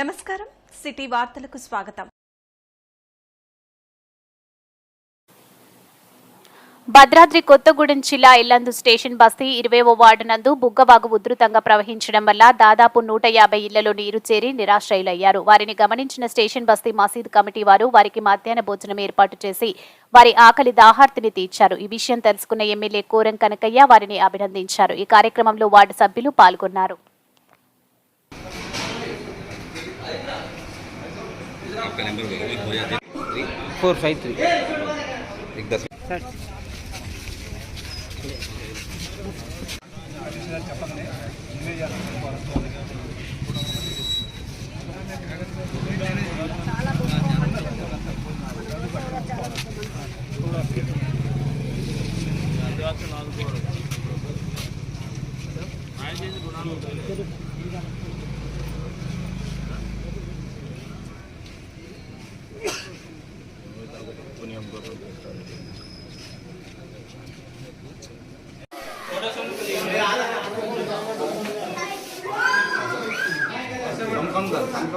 నమస్కారం. సిటీ వార్తలకు స్వాగతం. భద్రాద్రి కొత్తగూడెం జిల్లా ఇల్లందు స్టేషన్ బస్తీ ఇరవైవ వార్డు నందు బుగ్గవాగు ఉధృతంగా ప్రవహించడం వల్ల దాదాపు నూట యాభై ఇళ్ళలో నీరు చేరి నిరాశ్రయులయ్యారు. వారిని గమనించిన స్టేషన్ బస్తీ మసీద్ కమిటీ వారు వారికి మధ్యాహ్న భోజనం ఏర్పాటు చేసి వారి ఆకలి దాహార్తిని తీర్చారు. ఈ విషయం తెలుసుకున్న ఎమ్మెల్యే కోరం కనకయ్య వారిని అభినందించారు. ఈ కార్యక్రమంలో వార్డు సభ్యులు పాల్గొన్నారు. आपका नंबर होगा भी हो जाते थ्री फोर फाइव थ्री एक दस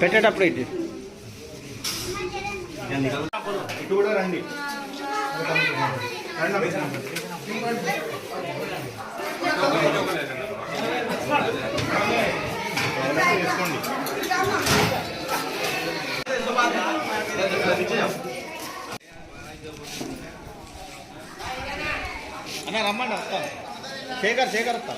పెట్టేటప్పుడు ఇటు అన్న రమ్మండి వస్తాను శేఖర్ శేఖర్ వస్తా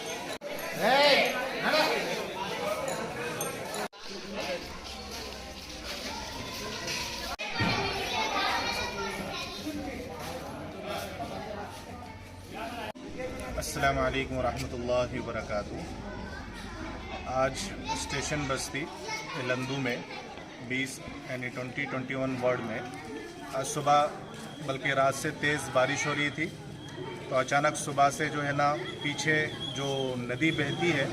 अस्सलाम वालेकुम रहमतुल्लाहि व बरकातहू आज स्टेशन बस्ती लंदू में 20 यानी 20 21 वार्ड में आज सुबह बल्कि रात से तेज़ बारिश हो रही थी तो अचानक सुबह से जो है ना, पीछे जो नदी बहती है,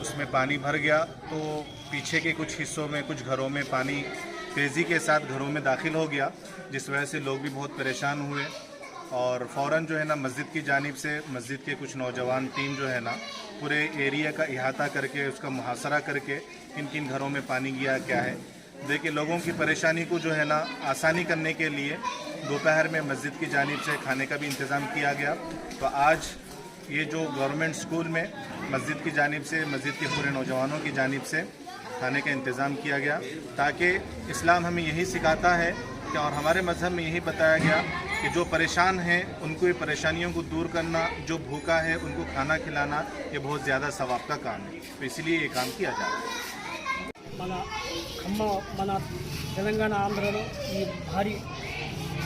उसमें पानी भर गया। तो पीछे के कुछ हिस्सों में, कुछ घरों में पानी तेज़ी के साथ घरों में दाखिल हो गया, जिस वजह से लोग भी बहुत परेशान हुए। और फ़ौर जो है ना, मस्जिद की जानब से मस्जिद के कुछ नौजवान, टीम जो है ना, पूरे एरिया का इहाता करके, उसका मुहासरा करके किन किन घरों में पानी गया, क्या है देखिए, लोगों की परेशानी को जो है ना आसानी करने के लिए दोपहर में मस्जिद की जानब से खाने का भी इंतज़ाम किया गया। तो आज ये जो गवर्नमेंट स्कूल में मस्जिद की जानब से, मस्जिद के पूरे नौजवानों की जानब से खाने का इंतज़ाम किया गया, ताकि इस्लाम हमें यही सिखाता है कि और हमारे मज़हब में यही बताया गया कि जो परेशान हैं, उनको ये परेशानियों को दूर करना, जो भूखा है, उनको खाना खिलाना, ये बहुत ज़्यादा सवाब का काम है। तो इसलिए ये काम किया जा रहा है। మన ఖమ్మ మన తెలంగాణ ఆంధ్రలో ఈ భారీ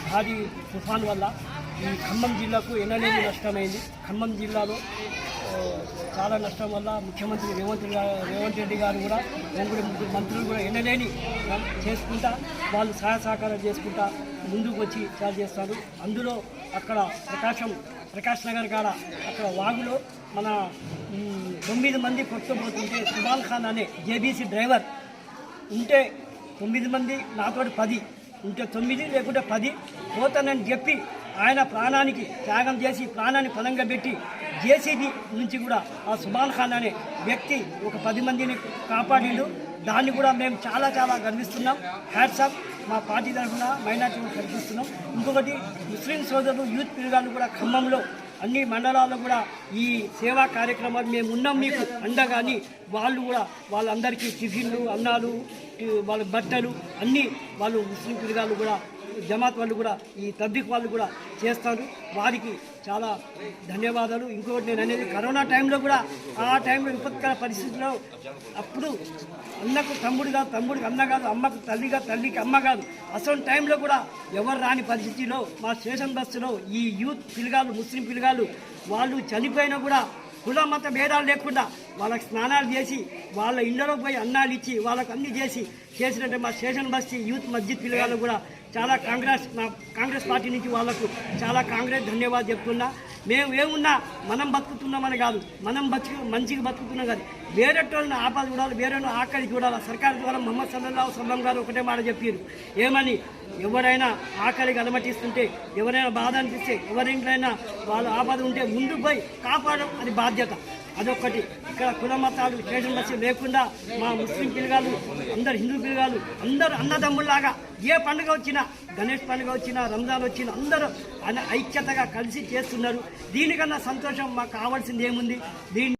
భారీ తుఫాన్ వల్ల ఈ ఖమ్మం జిల్లాకు ఎన్నలేని నష్టమైంది. ఖమ్మం జిల్లాలో చాలా నష్టం వల్ల ముఖ్యమంత్రి రేవంత్ గారు రేవంత్ రెడ్డి గారు కూడా ముగ్గురు ముగ్గురు మంత్రులు కూడా ఎన్నలేని చేసుకుంటా వాళ్ళు సహాయ సహకారం చేసుకుంటా ముందుకు వచ్చి చాలా చేస్తారు. అందులో అక్కడ ప్రకాశం ప్రకాష్ నగర్ కాడ అక్కడ వాగులో మన తొమ్మిది మంది కొట్టుకుపోతుంటే సుబాల్ ఖాన్ అనే జేబీసీ డ్రైవర్ ఉంటే తొమ్మిది మంది నాతోటి పది. ఉంటే తొమ్మిది లేకుంటే పది. పోతానని చెప్పి ఆయన ప్రాణానికి త్యాగం చేసి ప్రాణాన్ని పదంగా పెట్టి జేసీబీ నుంచి కూడా ఆ సుబాన్ ఖాన్ అనే వ్యక్తి ఒక పది మందిని కాపాడిండు. దాన్ని కూడా మేము చాలా చాలా గర్విస్తున్నాం. హ్యాట్సాప్ మా పార్టీ తరఫున మైనార్టీ కల్పిస్తున్నాం ఇంకొకటి ముస్లిం సోదరులు యూత్ పిల్లగాళ్ళు కూడా ఖమ్మంలో అన్ని మండలాల్లో కూడా ఈ సేవా కార్యక్రమాలు మేము ఉన్నాం మీకు అండగాని వాళ్ళు కూడా వాళ్ళందరికీ టిఫిన్లు అన్నాలు వాళ్ళ బట్టలు అన్నీ వాళ్ళు ముస్లిం పిల్లగాళ్ళు కూడా జమాత్ వాళ్ళు కూడా ఈ తబ్లిక్ వాళ్ళు కూడా చేస్తారు. వారికి చాలా ధన్యవాదాలు. ఇంకొకటి నేను అనేది కరోనా టైంలో కూడా ఆ టైంలో విపత్కర పరిస్థితుల్లో అప్పుడు అన్నకు తమ్ముడు కాదు తమ్ముడికి అన్న కాదు అమ్మకు తల్లి కాదు తల్లికి అమ్మ కాదు. అసలు టైంలో కూడా ఎవరు రాని పరిస్థితిలో మా స్టేషన్ బస్సులో ఈ యూత్ పిల్లగాళ్ళు ముస్లిం పిల్లగాళ్ళు వాళ్ళు చనిపోయినా కూడా కుల మత భేదాలు లేకుండా వాళ్ళకి స్నానాలు చేసి వాళ్ళ ఇళ్ళలో పోయి అన్నాలు ఇచ్చి వాళ్ళకు అన్ని చేసి చేసినట్టు మా స్టేషన్ బస్తీ యూత్ మస్జిద్ పిల్లగాళ్ళు కూడా చాలా కాంగ్రెస్ మా కాంగ్రెస్ పార్టీ నుంచి వాళ్ళకు చాలా కాంగ్రెస్ ధన్యవాదాలు చెప్తున్నా. మేము ఏమున్నా మనం బతుకుతున్నామని కాదు మనం బతుకు మంచిగా బతుకుతున్నాం కాదు. వేరే వాళ్ళని ఆపద చూడాలి వేరే ఆకలి చూడాలి. సర్కారు ద్వారా మొహమ్మద్ సల్లల్లాహు సల్లం గారు ఒకటే మాట చెప్పారు. ఏమని? ఎవరైనా ఆకలికి అలమటిస్తుంటే ఎవరైనా బాధ అనిపిస్తే ఎవరింట్లైనా వాళ్ళు ఆపద ఉంటే ముందుకు పోయి కాపాడడం అది బాధ్యత. అదొక్కటి. ఇక్కడ కుల మతాలు స్టేషన్ బస్సు లేకుండా మా ముస్లిం పిల్లగాలు అందరు హిందూ పిల్లగాలు అందరూ అన్నదమ్ముల్లాగా ఏ పండుగ వచ్చినా గణేష్ పండుగ వచ్చినా రంజాన్ వచ్చినా అందరూ అన ఐక్యతగా కలిసి చేస్తున్నారు. దీనికన్నా సంతోషం మాకు కావాల్సింది ఏముంది? దీన్ని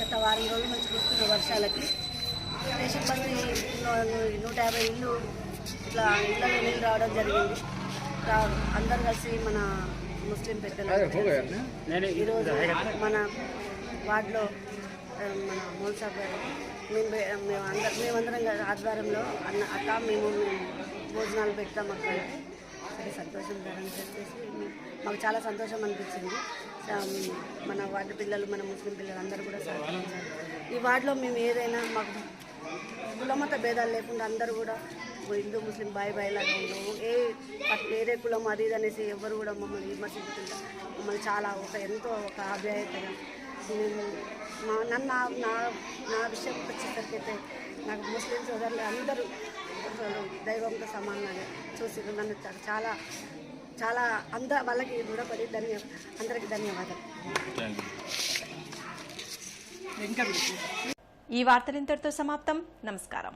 గత వారం రోజుల నుంచి కురుస్తున్న వర్షాలకి స్టేషన్ బస్సు నూట యాభై ఇల్లు ఇట్లా ఇళ్ళలో నీళ్ళు రావడం జరిగింది. అందరు కలిసి మన ముస్లిం పెద్దలు ఈరోజు మన వార్డులో మన మోల్ సాబ్ గారు మేము మేము అందరం మేమందరం ఆధ్వర్యంలో అన్న అక్క మేము భోజనాలు పెడతాం అక్కడ. సరే సంతోషం అని చెప్పేసి మాకు చాలా సంతోషం అనిపించింది. మన వార్డు పిల్లలు మన ముస్లిం పిల్లలు అందరూ కూడా సహకరించారు. ఈ వార్డులో మేము ఏదైనా మాకు కులమత భేదాలు లేకుండా అందరూ కూడా హిందూ ముస్లిం బాయ్ బాయ్ లాగా ఏ వేరే కులం అది ఇది అనేసి ఎవరు కూడా మమ్మల్ని విమర్శించకుండా మమ్మల్ని చాలా ఒక ఎంతో ఒక ఆప్యాయతగా నేను మా నన్ను నా నా నా విషయం వచ్చేసరికి అయితే నాకు ముస్లిం సోదరులు అందరూ అసలు దైవంతో సమానంగా చూసి నన్ను చాలా చాలా అంద వాళ్ళకి రుణపడి ధన్య అందరికి ధన్యవాదాలు. ఈ వార్తలు ఇంతటితో సమాప్తం. నమస్కారం.